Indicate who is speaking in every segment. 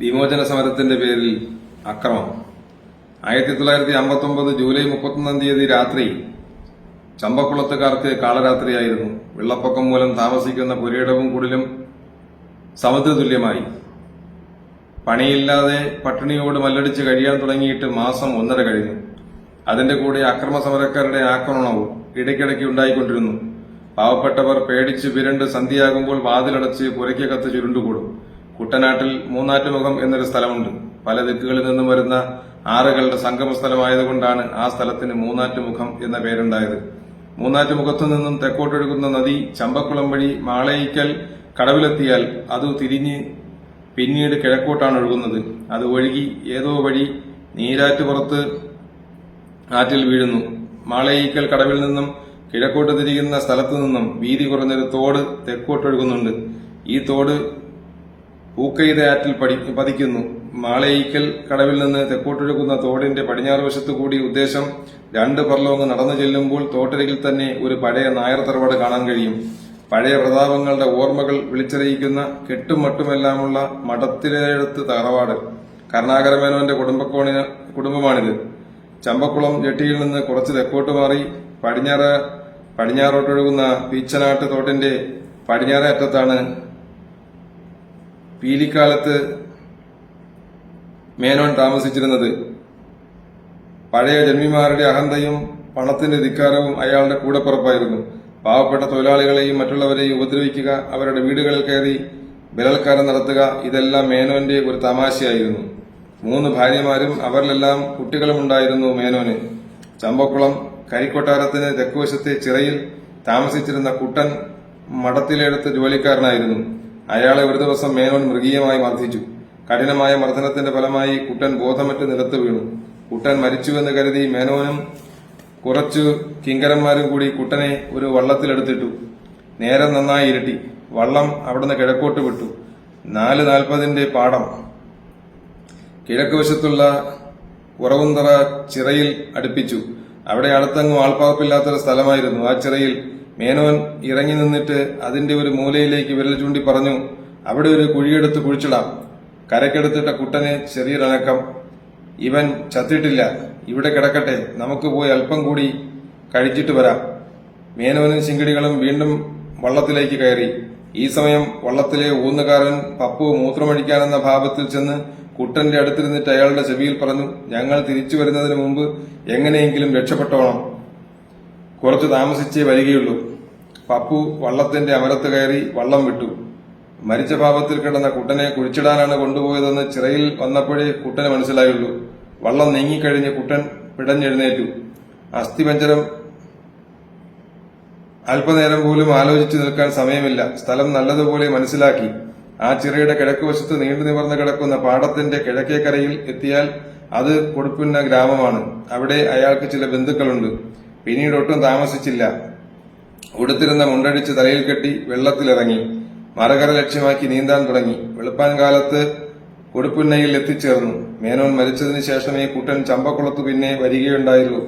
Speaker 1: വിമോചന സമരത്തിന്റെ പേരിൽ അക്രമം. ആയിരത്തി തൊള്ളായിരത്തി അമ്പത്തി ഒമ്പത് ജൂലൈ മുപ്പത്തൊന്നാം തീയതി രാത്രി ചമ്പക്കുളത്തുകാർക്ക് കാളരാത്രിയായിരുന്നു. വെള്ളപ്പൊക്കം മൂലം താമസിക്കുന്ന പുരയിടവും കുടിലും സമുദ്രതുല്യമായി പണിയില്ലാതെ പട്ടിണിയോട് മല്ലടിച്ച് കഴിയാൻ തുടങ്ങിയിട്ട് മാസം ഒന്നര കഴിഞ്ഞു. അതിന്റെ കൂടെ അക്രമ സമരക്കാരുടെ ആക്രമണവും ഇടയ്ക്കിടയ്ക്ക് ഉണ്ടായിക്കൊണ്ടിരുന്നു. പാവപ്പെട്ടവർ പേടിച്ച് വിരണ്ട് സന്ധ്യയാകുമ്പോൾ വാതിലടച്ച് പുരയ്ക്കകത്ത് ചുരുണ്ടുകൂടും. കുട്ടനാട്ടിൽ മൂന്നാറ്റുമുഖം എന്നൊരു സ്ഥലമുണ്ട്. പല ദിക്കുകളിൽ നിന്നും വരുന്ന ആറുകളുടെ സംഗമ സ്ഥലമായതുകൊണ്ടാണ് ആ സ്ഥലത്തിന് മൂന്നാറ്റുമുഖം എന്ന പേരുണ്ടായത്. മൂന്നാറ്റുമുഖത്തു നിന്നും തെക്കോട്ടൊഴുകുന്ന നദി ചമ്പക്കുളം വഴി മാളയിക്കൽ കടവിലെത്തിയാൽ അത് തിരിഞ്ഞ് പിന്നീട് കിഴക്കോട്ടാണ് ഒഴുകുന്നത്. അത് ഒഴുകി ഏതോ വഴി നീരാറ്റുപുറത്ത് ആറ്റിൽ വീഴുന്നു. മാളയിക്കൽ കടവിൽ നിന്നും കിഴക്കോട്ട് തിരിയുന്ന സ്ഥലത്തു നിന്നും വീതി കുറഞ്ഞൊരു തോട് തെക്കോട്ടൊഴുകുന്നുണ്ട്. ഈ തോട് പൂക്കൈത ആറ്റിൽ പടി പതിക്കുന്നു. മാളയിക്കൽ കടവിൽ നിന്ന് തെക്കോട്ടൊഴുകുന്ന തോടിന്റെ പടിഞ്ഞാറ് വശത്തു കൂടി ഉദ്ദേശം രണ്ട് പർലോങ് നടന്നു ചെല്ലുമ്പോൾ തോട്ടരികിൽ തന്നെ ഒരു പഴയ നായർ തറവാട് കാണാൻ കഴിയും. പഴയ പ്രതാപങ്ങളുടെ ഓർമ്മകൾ വിളിച്ചറിയിക്കുന്ന കെട്ടും മട്ടുമെല്ലാമുള്ള മഠത്തിലെടുത്ത് തറവാട്. കരുണാകരമേനോന്റെ കുടുംബക്കോണിന് കുടുംബമാണിത്. ചമ്പക്കുളം ജെട്ടിയിൽ നിന്ന് കുറച്ച് തെക്കോട്ട് മാറി പടിഞ്ഞാറ് പടിഞ്ഞാറോട്ടൊഴുകുന്ന പീച്ചനാട്ട് തോട്ടിന്റെ പടിഞ്ഞാറേ അറ്റത്താണ് പീലിക്കാലത്ത് മേനോൻ താമസിച്ചിരുന്നത് പഴയ ജന്മിമാരുടെ അഹന്തയും പണത്തിന്റെ ധിക്കാരവും അയാളുടെ കൂടപ്പുറപ്പായിരുന്നു. പാവപ്പെട്ട തൊഴിലാളികളെയും മറ്റുള്ളവരെയും ഉപദ്രവിക്കുക അവരുടെ വീടുകളിൽ കയറി ബലാത്കാരം നടത്തുക ഇതെല്ലാം മേനോന്റെ ഒരു തമാശയായിരുന്നു. മൂന്ന് ഭാര്യമാരും അവരിലെല്ലാം കുട്ടികളും ഉണ്ടായിരുന്നു മേനോന്. ചമ്പക്കുളം കരിക്കൊട്ടാരത്തിന് തെക്കുവശത്തെ ചിറയിൽ താമസിച്ചിരുന്ന കുട്ടൻ മഠത്തിലെടുത്ത് ജോലിക്കാരനായിരുന്നു. അയാളെ ഒരു ദിവസം മേനോൻ മൃഗീയമായി മർദ്ദിച്ചു കഠിനമായ മർദ്ദനത്തിന്റെ ഫലമായി കുട്ടൻ ബോധമറ്റ് നിലത്ത് വീണു. കുട്ടൻ മരിച്ചുവെന്ന് കരുതി മേനോനും കുറച്ചു കിങ്കരന്മാരും കൂടി കുട്ടനെ ഒരു വള്ളത്തിലെടുത്തിട്ടു. നേരം നന്നായി ഇരട്ടി. വള്ളം അവിടുന്ന് കിഴക്കോട്ട് വിട്ടു. നാല് നാൽപ്പതിന്റെ പാടം. കിഴക്ക് വശത്തുള്ള ഉറവുന്തറ ചിറയിൽ അടുപ്പിച്ചു. അവിടെ അടുത്തെങ്ങും ആൾപ്പാർപ്പില്ലാത്തൊരു സ്ഥലമായിരുന്നു. ആ ചിറയിൽ മേനോൻ ഇറങ്ങി നിന്നിട്ട് അതിന്റെ ഒരു മൂലയിലേക്ക് വിരൽ ചൂണ്ടി പറഞ്ഞു അവിടെ ഒരു കുഴിയെടുത്ത് കുഴിച്ചിടാം. കരക്കെടുത്തിട്ട കുട്ടന് ചെറിയൊരനക്കം. ഇവൻ ചത്തിട്ടില്ല. ഇവിടെ കിടക്കട്ടെ. നമുക്ക് പോയി അല്പം കൂടി കഴിച്ചിട്ട് വരാം. മേനോനും ശിങ്കിടികളും വീണ്ടും വള്ളത്തിലേക്ക് കയറി. ഈ സമയം വള്ളത്തിലെ ഊന്നുകാരൻ പപ്പു മൂത്രമടിക്കാനെന്ന ഭാവത്തിൽ ചെന്ന് കുട്ടന്റെ അടുത്തിരുന്നിട്ട് അയാളുടെ ചെവിയിൽ പറഞ്ഞു ഞങ്ങൾ തിരിച്ചു വരുന്നതിന് മുമ്പ് എങ്ങനെയെങ്കിലും രക്ഷപ്പെട്ടോണം. കുറച്ച് താമസിച്ചേ വരികയുള്ളൂ. പപ്പു വള്ളത്തിന്റെ അമരത്ത് കയറി വള്ളം വിട്ടു. മരിച്ച പാപത്തിൽ കിടന്ന കുട്ടനെ കുഴിച്ചിടാനാണ് കൊണ്ടുപോയതെന്ന് ചിറയിൽ വന്നപ്പോഴേ കുട്ടന് മനസ്സിലായുള്ളൂ. വള്ളം നീങ്ങിക്കഴിഞ്ഞ് കുട്ടൻ പിടഞ്ഞെഴുന്നേറ്റു. അസ്ഥിപഞ്ചരം അല്പനേരം പോലും ആലോചിച്ചു നിൽക്കാൻ സമയമില്ല. സ്ഥലം നല്ലതുപോലെ മനസ്സിലാക്കി. ആ ചിറയുടെ കിഴക്കുവശത്ത് നീണ്ടു നിവർന്നു കിടക്കുന്ന പാടത്തിന്റെ കിഴക്കേക്കരയിൽ എത്തിയാൽ അത് കൊടുക്കുന്ന ഗ്രാമമാണ്. അവിടെ അയാൾക്ക് ചില ബന്ധുക്കളുണ്ട്. പിന്നീട് ഒട്ടും താമസിച്ചില്ല. ഉടുത്തിരുന്ന മുണ്ടടിച്ച് തലയിൽ കെട്ടി വെള്ളത്തിലിറങ്ങി മറകര ലക്ഷ്യമാക്കി നീന്താൻ തുടങ്ങി. വെളുപ്പാൻ കാലത്ത് കൊടുപ്പുന്നയിൽ എത്തിച്ചേർന്നു. മേനോൻ മരിച്ചതിന് ശേഷമേ കുട്ടൻ ചമ്പക്കുളത്ത് പിന്നെ വരികയുണ്ടായുള്ളൂ.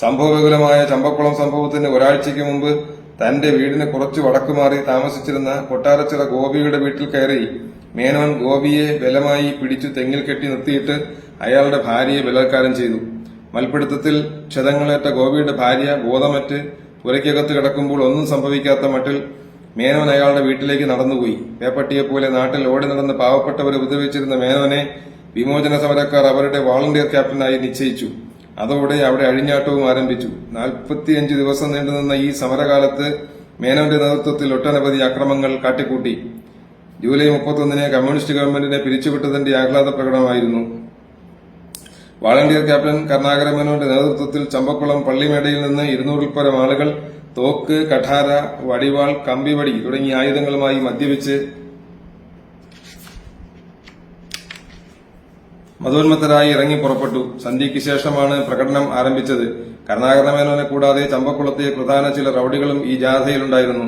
Speaker 1: സംഭവവിപുലമായ ചമ്പക്കുളം സംഭവത്തിന് ഒരാഴ്ചയ്ക്ക് മുമ്പ് തന്റെ വീടിന് കുറച്ചു വടക്കുമാറി താമസിച്ചിരുന്ന കൊട്ടാരച്ചിറ ഗോപിയുടെ വീട്ടിൽ കയറി മേനോൻ ഗോപിയെ ബലമായി പിടിച്ചു തെങ്ങിൽ കെട്ടി നിർത്തിയിട്ട് അയാളുടെ ഭാര്യയെ ബലാത്കാരം ചെയ്തു. മൽപ്പിടുത്തത്തിൽ ക്ഷതങ്ങളേറ്റ ഗോപിയുടെ ഭാര്യ ബോധമറ്റ് പുരയ്ക്കകത്ത് കിടക്കുമ്പോൾ ഒന്നും സംഭവിക്കാത്ത മട്ടിൽ മേനോൻ അയാളുടെ വീട്ടിലേക്ക് നടന്നുപോയി. പേപ്പട്ടിയെ പോലെ നാട്ടിൽ ഓടി നടന്ന് പാവപ്പെട്ടവരെ ഉപദ്രവിച്ചിരുന്ന മേനോനെ വിമോചന സമരക്കാർ അവരുടെ വാളണ്ടിയർ ക്യാപ്റ്റനായി നിശ്ചയിച്ചു. അതോടെ അവിടെ അഴിഞ്ഞാട്ടവും ആരംഭിച്ചു. നാൽപ്പത്തിയഞ്ച് ദിവസം നീണ്ടുനിന്ന ഈ സമരകാലത്ത് മേനോന്റെ നേതൃത്വത്തിൽ ഒട്ടനവധി അക്രമങ്ങൾ കാട്ടിക്കൂട്ടി. ജൂലൈ മുപ്പത്തൊന്നിന് കമ്മ്യൂണിസ്റ്റ് ഗവൺമെന്റിനെ പിരിച്ചുവിട്ടതിന്റെ ആഹ്ലാദ പ്രകടനമായിരുന്നു വാളണ്ടിയർ ക്യാപ്റ്റൻ കരുണാകര മേനോന്റെ നേതൃത്വത്തിൽ ചമ്പക്കുളം പള്ളിമേടയിൽ നിന്ന് ഇരുന്നൂറിൽ പരം ആളുകൾ തോക്ക് കഠാര വടിവാൾ കമ്പിവടി തുടങ്ങിയ ആയുധങ്ങളുമായി മദ്യപിച്ച് മധോന്മത്തരായി ഇറങ്ങി പുറപ്പെട്ടു. സന്ധ്യയ്ക്ക് ശേഷമാണ് പ്രകടനം ആരംഭിച്ചത്. കരുണാകര മേനോനെ കൂടാതെ ചമ്പക്കുളത്തെ പ്രധാന ചില റൌഡികളും ഈ ജാഥയിലുണ്ടായിരുന്നു.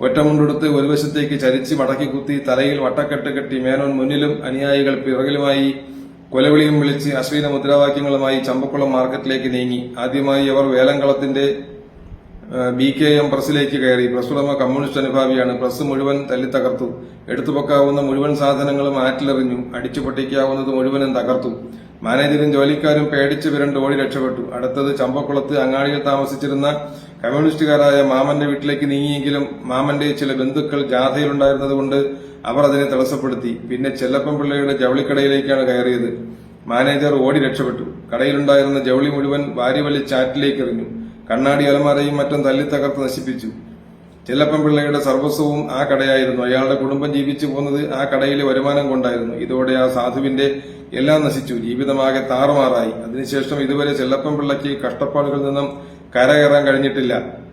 Speaker 1: ഒറ്റമുണ്ടെടുത്ത് ഒരു വശത്തേക്ക് ചരിച്ച് മടക്കി കുത്തി തലയിൽ വട്ടക്കെട്ട് കെട്ടി മേനോൻ മുന്നിലും അനുയായികൾ പിറകിലുമായി കൊലവിളിയും വിളിച്ച് അശ്ലീല മുദ്രാവാക്യങ്ങളുമായി ചമ്പക്കുളം മാർക്കറ്റിലേക്ക് നീങ്ങി. ആദ്യമായി അവർ വേലങ്കളത്തിന്റെ ബി കെ എം പ്രസിലേക്ക് കയറി. പ്രസ് ഉടമ കമ്മ്യൂണിസ്റ്റ് അനുഭാവിയാണ്. പ്രസ് മുഴുവൻ തല്ലിത്തകർത്തു. എടുത്തുപൊക്കാവുന്ന മുഴുവൻ സാധനങ്ങളും ആറ്റിലെറിഞ്ഞു. അടിച്ചു പൊട്ടിക്കാവുന്നത് മുഴുവനും തകർത്തു. മാനേജരും ജോലിക്കാരും പേടിച്ച് വിരണ്ട് ഓടി രക്ഷപ്പെട്ടു. അടുത്തത് ചമ്പക്കുളത്ത് അങ്ങാടിയിൽ താമസിച്ചിരുന്ന കമ്മ്യൂണിസ്റ്റുകാരായ മാമന്റെ വീട്ടിലേക്ക് നീങ്ങിയെങ്കിലും മാമന്റെ ചില ബന്ധുക്കൾ ജാഥയിലുണ്ടായിരുന്നതുകൊണ്ട് അവർ അതിനെ തടസ്സപ്പെടുത്തി. പിന്നെ ചെല്ലപ്പൻ പിള്ളയുടെ ജവളിക്കടയിലേക്കാണ് കയറിയത്. മാനേജർ ഓടി രക്ഷപ്പെട്ടു. കടയിലുണ്ടായിരുന്ന ജവളി മുഴുവൻ വാരിവലി ചാറ്റിലേക്ക് എറിഞ്ഞു കണ്ണാടി അലമാരയും മറ്റും തല്ലിത്തകർത്ത് നശിപ്പിച്ചു. ചെല്ലപ്പൻ പിള്ളയുടെ സർവസ്വവും ആ കടയായിരുന്നു. അയാളുടെ കുടുംബം ജീവിച്ചു പോകുന്നത് ആ കടയിലെ വരുമാനം കൊണ്ടായിരുന്നു. ഇതോടെ ആ സാധുവിന്റെ എല്ലാം നശിച്ചു. ജീവിതമാകെ താറുമാറായി. അതിനുശേഷം ഇതുവരെ ചെല്ലപ്പൻ പിള്ളയ്ക്ക് കഷ്ടപ്പാടുകളിൽ നിന്നും കരകയറാൻ കഴിഞ്ഞിട്ടില്ല.